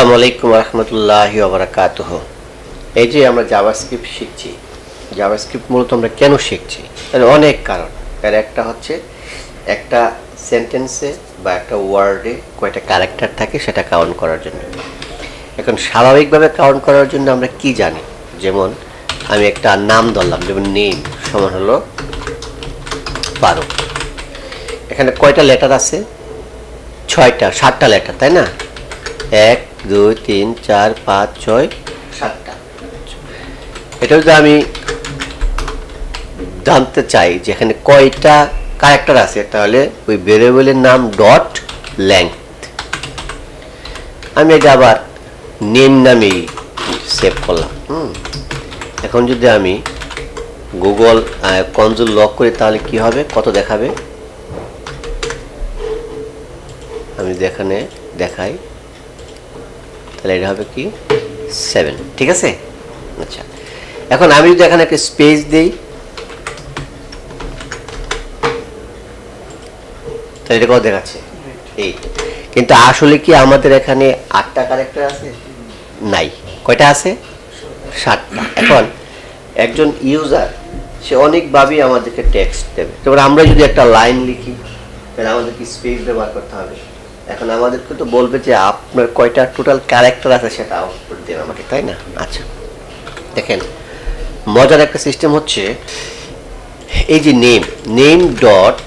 আসসালামু আলাইকুম রহমতুল্লাহ বারাকাতুহ। এই যে আমরা জাভাস্ক্রিপ্ট শিখছি, জাভাস্ক্রিপ্ট মূলত আমরা কেন শিখছি? এর অনেক কারণ। এর একটা হচ্ছে, একটা সেন্টেন্সে বা একটা ওয়ার্ডে কয়টা ক্যারেক্টার থাকে সেটা কাউন্ট করার জন্য। এখন স্বাভাবিকভাবে কাউন্ট করার জন্য আমরা কি জানি? যেমন, আমি একটা নাম ধরলাম, যেমন নেম সমান হলো বারো। এখানে কয়টা লেটার আছে? ছয়টা, সাতটা লেটার তাই না? এক দুই, তিন, চার, পাঁচ, ছয়, সাতটা। এটা যদি আমি জানতে চাই যেখানে কয়টা ক্যারেক্টার আছে, তাহলে ওই ভেরিয়েবলের নাম ডট লেংথ আমি এটা আবার নেম নামেই সেভ করলাম, হুম। এখন যদি আমি গুগল কনজুল লক করি, তাহলে কি হবে? কত দেখাবে? আমি যদি এখানে দেখাই তাহলে এটা হবে কি? সেভেন ঠিক আছে? আচ্ছা এখন আমি যদি এখানে একটা স্পেস দিই, তাহলে এটা কত দেখাচ্ছে? কিন্তু আসলে কি আমাদের এখানে আটটা ক্যারেক্টার আছে? নাই, কয়টা আছে? সাতটা। এখন একজন ইউজার সে অনেকভাবেই আমাদেরকে টেক্সট দেবে। এবার আমরা যদি একটা লাইন লিখি, তাহলে আমাদেরকে স্পেস ব্যবহার করতে হবে? এখন আমাদেরকে তো বলবে যে আপনার কয়টা টোটাল ক্যারেক্টার আছে সেটা আউটপুট দেন আমাকে তাই না? আচ্ছা দেখেন মজার একটা সিস্টেম হচ্ছে এই যে নেম নেম ডট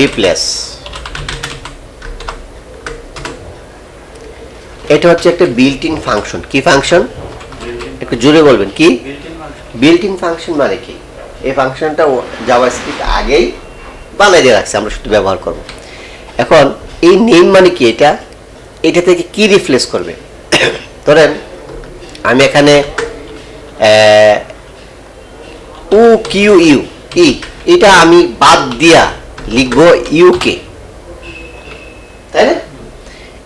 রিপ্লেস এটা হচ্ছে একটা বিল্ট ইন ফাংশন কি ফাংশন একটু জোরে বলবেন কি? বিল্ট ইন ফাংশন মানে কি? এই ফাংশনটা জাভাস্ক্রিপ্ট আগেই বানাই দিয়ে রাখছে আমরা শুধু ব্যবহার করব। এখন এই নেম মানে কি এটা? এটা থেকে কি রিপ্লেস করবে? ধরেন, আমি এখানে উ কিউ ইউ ই এটা আমি বাদ দিয়া লিখব ইউকে তাই না?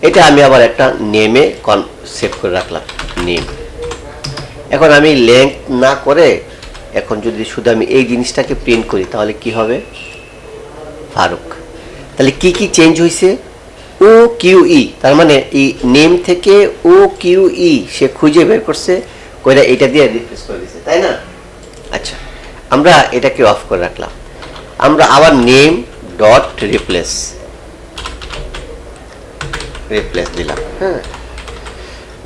এটা আমি আবার একটা নেমে কন সেভ করে রাখলাম নেম এখন আমি লেংথ না করে, এখন যদি শুধু আমি এই জিনিসটাকে প্রিন্ট করি, তাহলে কি হবে? ফারুক। তাহলে কি কি চেঞ্জ হয়েছে ও কিউ ই তার মানে এই নেম থেকে ও কিউ ই সে খুঁজে বের করছে, কইরা এটা দিয়ে রিপ্লেস করে দিছে, তাই না? আচ্ছা আমরা এটাকে অফ করে রাখলাম। আমরা আবার নেম ডট রিপ্লেস রিপ্লেস দিলাম হ্যাঁ।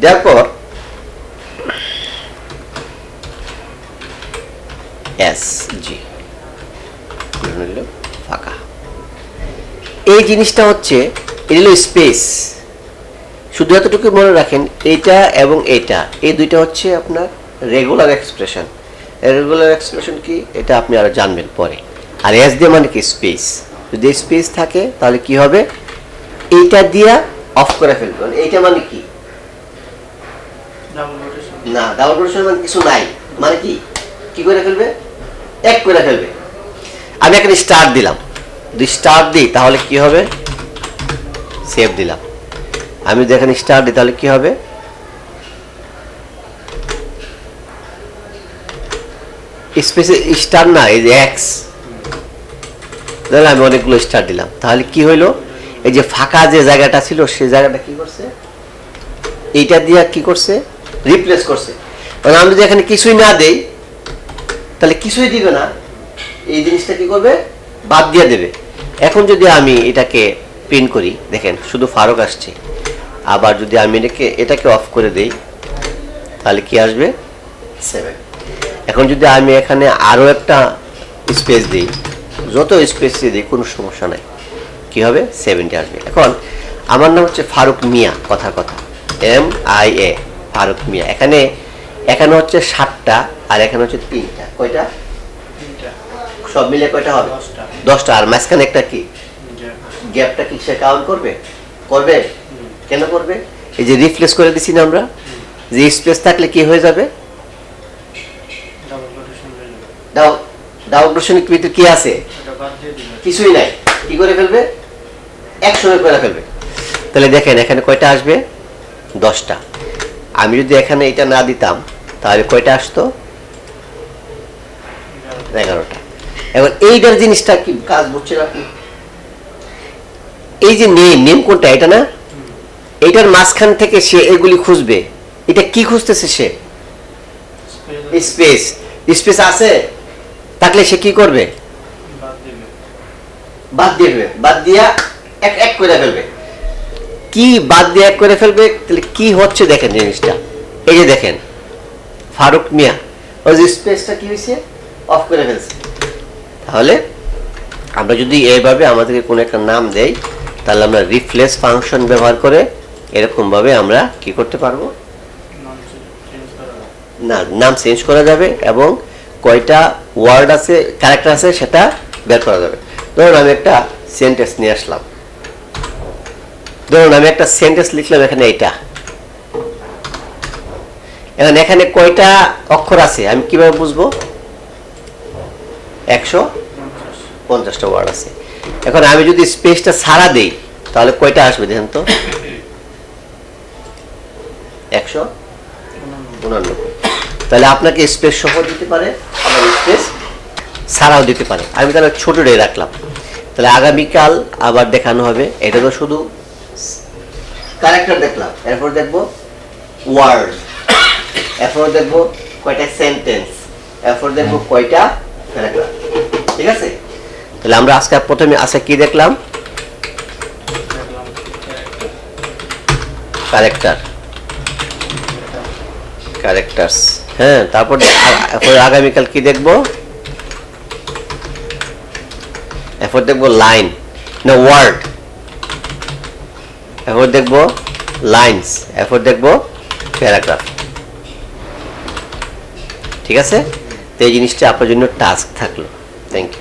দেওয়ার পর এস জি ফাঁকা। এই জিনিসটা হচ্ছে এটা হলো স্পেস শুধু এতটুকু মনে রাখেন এটা এবং এটা এই দুইটা হচ্ছে আপনার রেগুলার এক্সপ্রেশন রেগুলার এক্সপ্রেশন কি? এটা আপনি আরও জানবেন পরে। আর এস দিয়ে মানে কি? স্পেস যদি স্পেস থাকে তাহলে কি হবে? এইটা দিয়া অফ করে ফেলবেন। এইটা মানে কি? না ডাবল রোটেশন মানে কিছু নাই। মানে কি? কি করে ফেলবে? এক করে ফেলবে। আমি এখানে স্টার দিলাম। যদি স্টার দিই তাহলে কি হবে? সেভ দিলাম। আমি যদি এখানে স্টার দিই, তাহলে কি হবে? স্পেসে স্টার না, এই যে এক্স তাহলে আমি অনেকগুলো স্টার দিলাম। তাহলে কি হইল? এই যে ফাঁকা যে জায়গাটা ছিল, সেই জায়গাটা কি করছে? এইটা দিয়ে কি করছে? রিপ্লেস করছে। কারণ আমি যদি এখানে কিছুই না দেই, তাহলে কিছুই দিবে না। এই জিনিসটা কি করবে? বাদ দিয়ে দেবে। এখন যদি আমি এটাকে প্রিন্ট করি। দেখেন শুধু ফারুক আসছে। আবার যদি আমি এটাকে এটাকে অফ করে দেই তাহলে কি আসবে? সেভেন এখন যদি আমি এখানে আরও একটা স্পেস দিই যত স্পেস দিই কোনো সমস্যা নাই। কি হবে? সেভেন্টি আসবে। এখন আমার নাম হচ্ছে ফারুক মিয়া কথা কথা। M I A Faruk Mia. এখানে এখানে হচ্ছে সাতটা আর এখানে হচ্ছে তিনটা। কয়টা? সব মিলে কয়টা হবে? দশটা। দশটা। আর মাঝখানে একটা কি? গ্যাপটা কি সে কাউন্ট করবে? করবে? কেন করবে? এই যে রিপ্লেস করে দিছি না আমরা যে স্পেস থাকলে কি হয়ে যাবে? প্রশ্নের ভিতরে কি আছে? কিছুই নাই। কি করে ফেলবে? একসঙ্গে করে ফেলবে। তাহলে দেখেন এখানে কয়টা আসবে? দশটা। আমি যদি এখানে এটা না দিতাম তাহলে কয়টা আসতো? এগারোটা। এবার এইটার জিনিসটা কি কাজ বুঝছেন আপনি? এই যে নেম নেম কোনটা? এটা না? এইটার মাঝখান থেকে সে এগুলি খুঁজবে। এটা কি খুঁজতেছে সে? স্পেস স্পেস আছে? থাকলে সে কি করবে? বাদ দিয়ে ফেলবে বাদ দিয়া এক এক করে ফেলবে। কি বাদ দিয়ে এক করে ফেলবে? তাহলে কি হচ্ছে দেখেন জিনিসটা। এই যে দেখেন ফারুক মিয়া। ওই যে স্পেসটা কি হয়েছে অফ করে ফেলছে। তাহলে আমরা যদি এইভাবে আমাদেরকে কোনো একটা নাম দেই তাহলে আমরা রিপ্লেস ফাংশন ব্যবহার করে এরকম ভাবে আমরা কি করতে পারব? না, নাম চেঞ্জ করা যাবে এবং কয়টা ওয়ার্ড আছে ক্যারেক্টার আছে সেটা বের করা যাবে। ধরুন আমি একটা সেন্টেন্স নিয়ে আসলাম। ধরুন আমি একটা সেন্টেন্স লিখলাম এখানে এইটা। এখন এখানে কয়টা অক্ষর আছে, আমি কীভাবে বুঝব? একশো পঞ্চাশটা ওয়ার্ড আছে। এখন আমি যদি স্পেসটা সারা দেই, তাহলে কয়টা আসবে দেখেন তো? একশো উনানব্বই। তাহলে আপনাকে স্পেস সহ দিতে পারে, আবার স্পেস ছাড়াও দিতে পারে। আমি তাহলে ছোটটাই রাখলাম। তাহলে আগামীকাল আবার দেখানো হবে। এটা তো শুধু ক্যারেক্টার দেখলাম। এরপর দেখব ওয়ার্ড এরপর দেখব কয়টা সেন্টেন্স এরপর দেখব কয়টা প্যারাগ্রাফ ঠিক আছে? তাহলে আমরা আজকে প্রথমে আজকে কি দেখলাম? ক্যারেক্টার ক্যারেক্টার্স হ্যাঁ তারপর আগামীকাল কি দেখব? এরপর দেখব লাইন না ওয়ার্ড এরপর দেখব লাইনস এরপর দেখব প্যারাগ্রাফ ঠিক আছে? তো এই জিনিসটা আপনার জন্য টাস্ক থাকল। Thank you